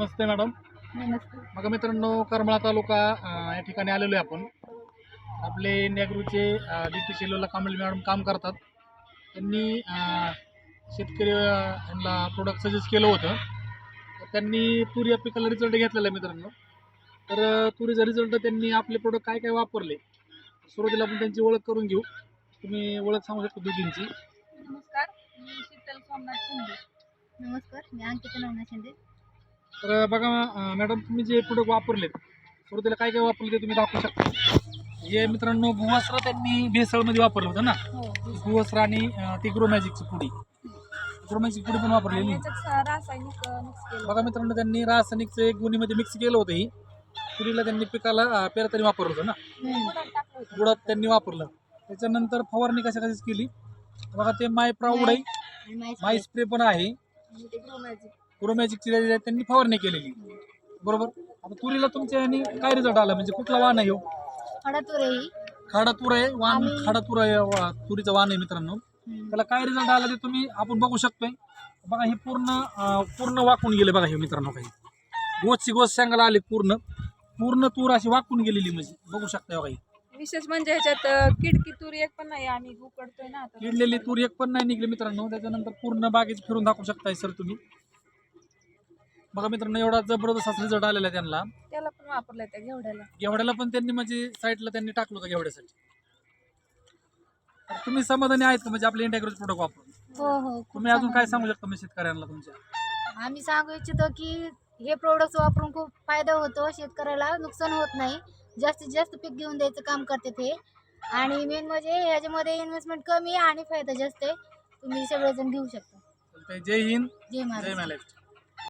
नमस्ते madam. नमस्ते. बघा मित्रांनो करमाळा तालुका अं, या ठिकाणी आलेलो आहे आपण. आपले इंडिया ग्रुपचे डी टी शेलोला कांबळे मॅडम काम करतात. त्यांनी अं, शेतकरी अं, यांना प्रोडक्ट सजेस्ट केलं होतं. तर त्यांनी तूर या पिकाला रिझल्ट घेतलेला आहे मित्रांनो. तर अं, तुरीचा रिझल्ट त्यांनी आपले प्रोडक्ट काय काय वापरले सुरुवातीला आपण त्यांची ओळख करून घेऊ. तुम्ही ओळख सांगू शकता दोघींची. नमस्कार मी शीतल सोमनाथ शिंदे. नमस्कार मी अंकिता नवना शिंदे. तर बघा मॅडम तुम्ही जे प्रोडक्ट वापरलेत सुरुवातीला काय काय वापरले ते तुम्ही दाखवू शकता. हे मित्रांनो भुवस्त्र त्यांनी भेसळमध्ये वापरलं होतं ना? हो. भुवस्त्र आणि ती ग्रोमॅजिकची पुडी. ग्रोमॅजिक पुडी पण वापरलेली. रासायनिक बघा मित्रांनो त्यांनी रासायनिकचं एक गुणीमध्ये मिक्स केलं होतं ही. पुरीला त्यांनी पिकाला पेरताना वापरलं होतं ना? गुळात त्यांनी वापरलं. त्याच्यानंतर फवारणी कशा कशाच केली? बघा ते माय प्राऊड आहे माय स्प्रे पण आहे. ग्रोमॅजिकची त्यांनी फवारणी केलेली. बरोबर? आता तुरीला तुमच्या यांनी काय रिझल्ट आला? म्हणजे कुठला वाण आहे ही खाडा तूर आहे वाण आम्ही- खाडा तूर आहे वा- तुरीचा वाण आहे मित्रांनो. त्याला काय रिझल्ट आला ते तुम्ही आपण बघू शकतोय. बघा हे पूर्ण अं, पूर्ण वाकून गेले बघा हे मित्रांनो काही. गोचची गोच सांगायला आले पूर्ण. पूर्ण तूर अशी वाकून गेलेली म्हणजे. बघू शकताय बघा ही. विशेष म्हणजे ह्याच्यात अ, किडकी तुरी एक पण नाही आम्ही उकडतोय ना आता. किडलेली तूर एक पण नाही निघली मित्रांनो. त्याच्यानंतर पूर्ण बागेच फिरून दाखवू शकताय सर तुम्ही. बघा मित्रांनो एवढा जबरदस्त असा रिझल्ट आलेला आहे त्यांना. त्याला पण वापरलंय त्या घेवड्याला. घेवड्याला पण त्यांनी म्हणजे साईडला त्यांनी टाकलं होतं घेवड्यासाठी. तर तुम्ही समाधानी आहेत का? म्हणजे आपले इंडियाग्रोज प्रोडक्ट वापरून. हो हो खूप तुम्ही अजून काय सांगू शकता म्हणजे शेतकऱ्यांना तुमच्या. आम्ही सांगू इच्छितो की हे प्रोडक्ट वापरून खूप फायदा होतो शेतकऱ्याला नुकसान होत नाही. जास्तीत जास्त पीक घेऊन द्यायचं काम करते ते आणि मेन म्हणजे ह्याच्यामध्ये इन्व्हेस्टमेंट कमी आहे आणि फायदा जास्त आहे. तुम्ही सगळेजण घेऊ शकता. जय हिंद. जय जय महाराज. महाराष्ट्र